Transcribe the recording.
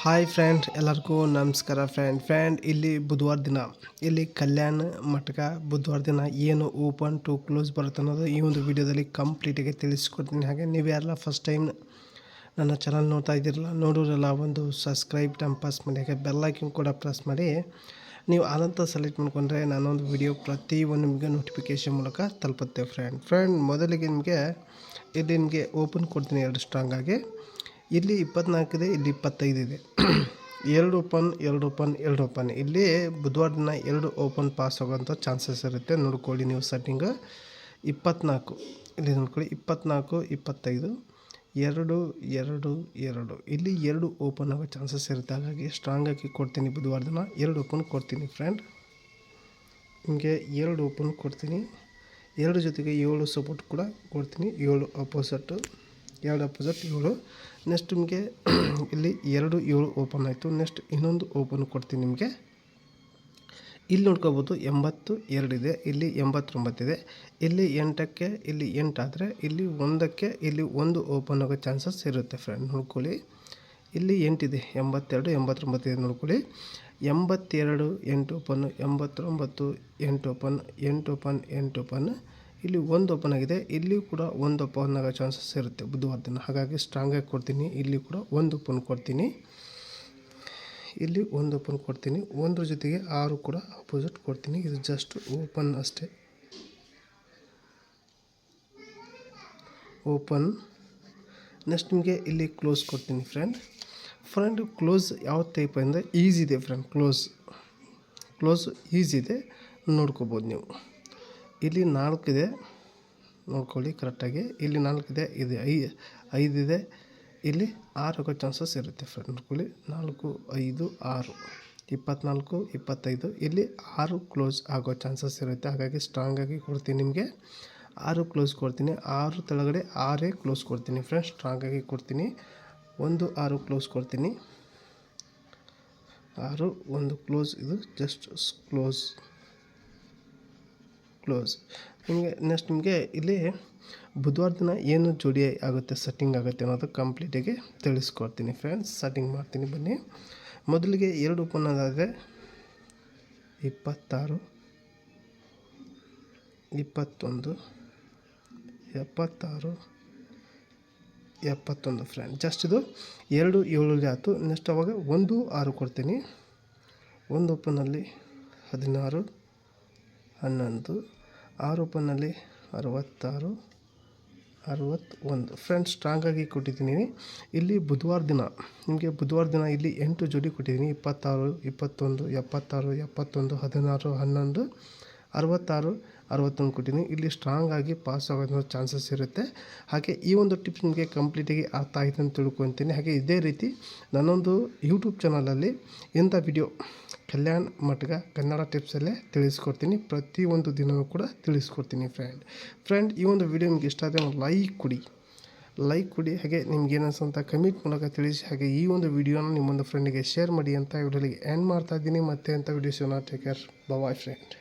Hi friend ಎಲ್ಲರಿಗೂ ನಮಸ್ಕಾರ friend friend ಇಲ್ಲಿ ಬುಧವಾರ ದಿನ. ಇಲ್ಲಿ ಕಲ್ಯಾಣ ಮಟಕ ಬುಧವಾರ ದಿನ ಏನು ಓಪನ್ ಟು ಕ್ಲೋಸ್ ಬರುತ್ತೆ ಅನ್ನೋದು ಈ ಒಂದು ವಿಡಿಯೋದಲ್ಲಿ ಕಂಪ್ಲೀಟಾಗಿ ತಿಳಿಸ್ಕೊಡ್ತೀನಿ. ಹಾಗೆ ನೀವು ಯಾರೆಲ್ಲ ಫಸ್ಟ್ ಟೈಮ್ ನನ್ನ ಚಾನಲ್ ನೋಡ್ತಾ ಇದ್ದೀರಲ್ಲ ನೋಡೋರೆಲ್ಲ ಒಂದು ಸಬ್ಸ್ಕ್ರೈಬ್ ಟೈಮ್ ಪಾಸ್ ಮಾಡಿ, ಹಾಗೆ ಬೆಲ್ಲೈಕನ್ ಕೂಡ ಪ್ರೆಸ್ ಮಾಡಿ. ನೀವು ಆದಂಥ ಸೆಲೆಕ್ಟ್ ಮಾಡ್ಕೊಂಡ್ರೆ ನಾನೊಂದು ವಿಡಿಯೋ ಪ್ರತಿಯೊಂದು ನಿಮಗೆ ನೋಟಿಫಿಕೇಶನ್ ಮೂಲಕ ತಲುಪುತ್ತೆ ಫ್ರೆಂಡ್ ಫ್ರೆಂಡ್ ಮೊದಲಿಗೆ ನಿಮಗೆ, ಇಲ್ಲಿ ನಿಮಗೆ ಓಪನ್ ಕೊಡ್ತೀನಿ ಎರಡು ಸ್ಟ್ರಾಂಗ್ ಆಗಿ. ಇಲ್ಲಿ ಇಪ್ಪತ್ನಾಲ್ಕಿದೆ, ಇಲ್ಲಿ ಇಪ್ಪತ್ತೈದು ಇದೆ ಎರಡು ಓಪನ್ ಎರಡು ಓಪನ್ ಎರಡು ಓಪನ್. ಇಲ್ಲಿ ಬುಧವಾರ ದಿನ ಎರಡು ಓಪನ್ ಪಾಸ್ ಆಗೋಂಥ ಚಾನ್ಸಸ್ ಇರುತ್ತೆ. ನೋಡ್ಕೊಳ್ಳಿ ನೀವು ಸೆಟ್ಟಿಂಗ್ ಇಪ್ಪತ್ನಾಲ್ಕು. ಇಲ್ಲಿ ನೋಡ್ಕೊಳ್ಳಿ, ಇಪ್ಪತ್ನಾಲ್ಕು, ಇಪ್ಪತ್ತೈದು, ಎರಡು ಎರಡು ಎರಡು. ಇಲ್ಲಿ ಎರಡು ಓಪನ್ ಆಗೋ ಚಾನ್ಸಸ್ ಇರುತ್ತೆ. ಹಾಗಾಗಿ ಸ್ಟ್ರಾಂಗ್ ಆಗಿ ಕೊಡ್ತೀನಿ ಬುಧವಾರ ದಿನ ಎರಡು ಓಪನ್ ಕೊಡ್ತೀನಿ ಫ್ರೆಂಡ್ ನಿಮಗೆ ಎರಡು ಓಪನ್ ಕೊಡ್ತೀನಿ. ಎರಡು ಜೊತೆಗೆ ಏಳು ಸಪೋರ್ಟ್ ಕೂಡ ಕೊಡ್ತೀನಿ. ಏಳು ಅಪೋಸಿಟ್ಟು ಎರಡು ಅಪೋಸಿಟ್ ಏಳು ನೆಕ್ಸ್ಟ್ ನಿಮಗೆ ಇಲ್ಲಿ ಎರಡು ಏಳು ಓಪನ್ ಆಯಿತು. ನೆಕ್ಸ್ಟ್ ಇನ್ನೊಂದು ಓಪನ್ ಕೊಡ್ತೀನಿ ನಿಮಗೆ. ಇಲ್ಲಿ ನೋಡ್ಕೋಬೋದು ಎಂಬತ್ತು ಎರಡಿದೆ ಇಲ್ಲಿ ಎಂಬತ್ತೊಂಬತ್ತಿದೆ ಇಲ್ಲಿ ಎಂಟಕ್ಕೆ ಇಲ್ಲಿ ಎಂಟಾದರೆ ಇಲ್ಲಿ ಒಂದಕ್ಕೆ ಇಲ್ಲಿ ಒಂದು ಓಪನ್ ಆಗೋ ಚಾನ್ಸಸ್ ಇರುತ್ತೆ ಫ್ರೆಂಡ್ ನೋಡ್ಕೊಳ್ಳಿ. ಇಲ್ಲಿ ಎಂಟಿದೆ ಎಂಬತ್ತೆರಡು ಎಂಬತ್ತೊಂಬತ್ತಿದೆ ನೋಡ್ಕೊಳ್ಳಿ. ಎಂಬತ್ತೆರಡು ಎಂಟು ಓಪನ್ ಎಂಬತ್ತೊಂಬತ್ತು ಎಂಟು ಓಪನ್ ಎಂಟು ಓಪನ್ ಎಂಟು ಓಪನ್ ಇಲ್ಲಿ ಒಂದು ಓಪನ್ ಆಗಿದೆ. ಇಲ್ಲಿ ಕೂಡ ಒಂದು ಓಪನ್ ಆಗೋ ಚಾನ್ಸಸ್ ಇರುತ್ತೆ ಬುಧವಾರ ದಿನ. ಹಾಗಾಗಿ ಸ್ಟ್ರಾಂಗಾಗಿ ಕೊಡ್ತೀನಿ. ಇಲ್ಲಿ ಕೂಡ ಒಂದು ಓಪನ್ ಕೊಡ್ತೀನಿ. ಇಲ್ಲಿ ಒಂದು ಓಪನ್ ಕೊಡ್ತೀನಿ. ಒಂದ್ರ ಜೊತೆಗೆ ಆರು ಕೂಡ ಅಪೋಸಿಟ್ ಕೊಡ್ತೀನಿ. ಇದು ಜಸ್ಟ್ ಓಪನ್ ಅಷ್ಟೇ. ಓಪನ್ ನೆಕ್ಸ್ಟ್ ನಿಮಗೆ ಇಲ್ಲಿ ಕ್ಲೋಸ್ ಕೊಡ್ತೀನಿ ಫ್ರೆಂಡ್ ಫ್ರೆಂಡ್ ಕ್ಲೋಸ್ ಯಾವ ಟೈಪ್ ಅಂದರೆ ಈಸಿ ಇದೆ ಫ್ರೆಂಡ್ ಕ್ಲೋಸ್ ಕ್ಲೋಸ್ ಈಸಿ ಇದೆ. ನೋಡ್ಕೋಬೋದು ನೀವು. ಇಲ್ಲಿ ನಾಲ್ಕಿದೆ ನೋಡ್ಕೊಳ್ಳಿ ಕರೆಕ್ಟಾಗಿ ಇಲ್ಲಿ ನಾಲ್ಕು ಇದೆ ಐ ಇದೆ. ಇಲ್ಲಿ ಆರು ಆಗೋ ಚಾನ್ಸಸ್ ಇರುತ್ತೆ ಫ್ರೆಂಡ್ ನೋಡ್ಕೊಳ್ಳಿ. ನಾಲ್ಕು, ಐದು, ಆರು. ಇಪ್ಪತ್ನಾಲ್ಕು, ಇಪ್ಪತ್ತೈದು. ಇಲ್ಲಿ ಆರು ಕ್ಲೋಸ್ ಆಗೋ ಚಾನ್ಸಸ್ ಇರುತ್ತೆ. ಹಾಗಾಗಿ ಸ್ಟ್ರಾಂಗಾಗಿ ಕೊಡ್ತೀನಿ ನಿಮಗೆ. ಆರು ಕ್ಲೋಸ್ ಕೊಡ್ತೀನಿ. ಆರು ತೆಳಗಡೆ ಆರೇ ಕ್ಲೋಸ್ ಕೊಡ್ತೀನಿ ಫ್ರೆಂಡ್ಸ್ ಸ್ಟ್ರಾಂಗಾಗಿ ಕೊಡ್ತೀನಿ. ಒಂದು, ಆರು ಕ್ಲೋಸ್ ಕೊಡ್ತೀನಿ. ಆರು, ಒಂದು ಕ್ಲೋಸ್ ಇದು ಜಸ್ಟ್ ಕ್ಲೋಸ್ ಕ್ಲೋಸ್ ನಿಮಗೆ ನೆಕ್ಸ್ಟ್ ನಿಮಗೆ ಇಲ್ಲಿ ಬುಧವಾರ ದಿನ ಏನು ಜೋಡಿ ಆಗುತ್ತೆ ಸೆಟ್ಟಿಂಗ್ ಆಗುತ್ತೆ ಅನ್ನೋದು ಕಂಪ್ಲೀಟಾಗಿ ತಿಳಿಸ್ಕೊಡ್ತೀನಿ ಫ್ರೆಂಡ್ಸ್ ಸೆಟ್ಟಿಂಗ್ ಮಾಡ್ತೀನಿ ಬನ್ನಿ. ಮೊದಲಿಗೆ ಎರಡು ಓಪನ್ ಆದಾದರೆ ಇಪ್ಪತ್ತಾರು, ಇಪ್ಪತ್ತೊಂದು, ಎಪ್ಪತ್ತಾರು, ಎಪ್ಪತ್ತೊಂದು ಫ್ರೆಂಡ್ ಜಸ್ಟ್ ಇದು ಎರಡು ಏಳಲ್ಲಿ ಆಯಿತು. ನೆಕ್ಸ್ಟ್ ಅವಾಗ ಒಂದು ಆರು ಕೊಡ್ತೀನಿ. ಒಂದು ಓಪನಲ್ಲಿ ಹದಿನಾರು, ಹನ್ನೊಂದು ಆರು ಓಪನ್ನಲ್ಲಿ ಅರವತ್ತಾರು, ಅರವತ್ತೊಂದು. ಫ್ರೆಂಡ್ಸ್ ಸ್ಟ್ರಾಂಗಾಗಿ ಕೊಟ್ಟಿದ್ದೀನಿ. ಇಲ್ಲಿ ಬುಧವಾರ ದಿನ, ನಿಮಗೆ ಬುಧವಾರ ದಿನ ಇಲ್ಲಿ ಎಂಟು ಜೋಡಿ ಕೊಟ್ಟಿದ್ದೀನಿ. ಇಪ್ಪತ್ತಾರು, ಇಪ್ಪತ್ತೊಂದು, ಎಪ್ಪತ್ತಾರು, ಎಪ್ಪತ್ತೊಂದು, ಹದಿನಾರು, ಹನ್ನೊಂದು, ಅರವತ್ತಾರು, ಅರವತ್ತೊಂದು ಕೊಟ್ಟಿದ್ದೀನಿ. ಇಲ್ಲಿ ಸ್ಟ್ರಾಂಗ್ ಆಗಿ ಪಾಸ್ ಆಗೋದ್ರ ಚಾನ್ಸಸ್ ಇರುತ್ತೆ. ಹಾಗೆ ಈ ಒಂದು ಟಿಪ್ಸ್ ನಿಮಗೆ ಕಂಪ್ಲೀಟಾಗಿ ಅರ್ಥ ಆಯಿತು ಅಂತ ತಿಳ್ಕೊತೀನಿ ಹಾಗೆ ಇದೇ ರೀತಿ ನನ್ನೊಂದು ಯೂಟ್ಯೂಬ್ ಚಾನಲಲ್ಲಿ ಇಂಥ ವಿಡಿಯೋ ಕಲ್ಯಾಣ್ ಮಠಗ ಕನ್ನಡ ಟಿಪ್ಸಲ್ಲೇ ತಿಳಿಸ್ಕೊಡ್ತೀನಿ. ಪ್ರತಿಯೊಂದು ದಿನವೂ ಕೂಡ ತಿಳಿಸ್ಕೊಡ್ತೀನಿ ಫ್ರೆಂಡ್ ಫ್ರೆಂಡ್ ಈ ಒಂದು ವಿಡಿಯೋ ನಿಮ್ಗೆ ಇಷ್ಟ ಆದರೆ ಲೈಕ್ ಕೊಡಿ. ಲೈಕ್ ಕೊಡಿ, ಹಾಗೆ ನಿಮ್ಗೆ ಅಂತ ಕಮೆಂಟ್ ಮೂಲಕ ತಿಳಿಸಿ, ಹಾಗೆ ಈ ಒಂದು ವಿಡಿಯೋನ ನಿಮ್ಮೊಂದು ಫ್ರೆಂಡಿಗೆ ಶೇರ್ ಮಾಡಿ ಅಂತ ವಿಡಿಯೋಲಿಗೆ ಎಂಡ್ ಮಾಡ್ತಾ ಇದ್ದೀನಿ. ಮತ್ತೆ ಅಂತ ವಿಡಿಯೋಸನ್ನ ಟೇಕ್ ಕೇರ್ ಬಾಯ್ ಫ್ರೆಂಡ್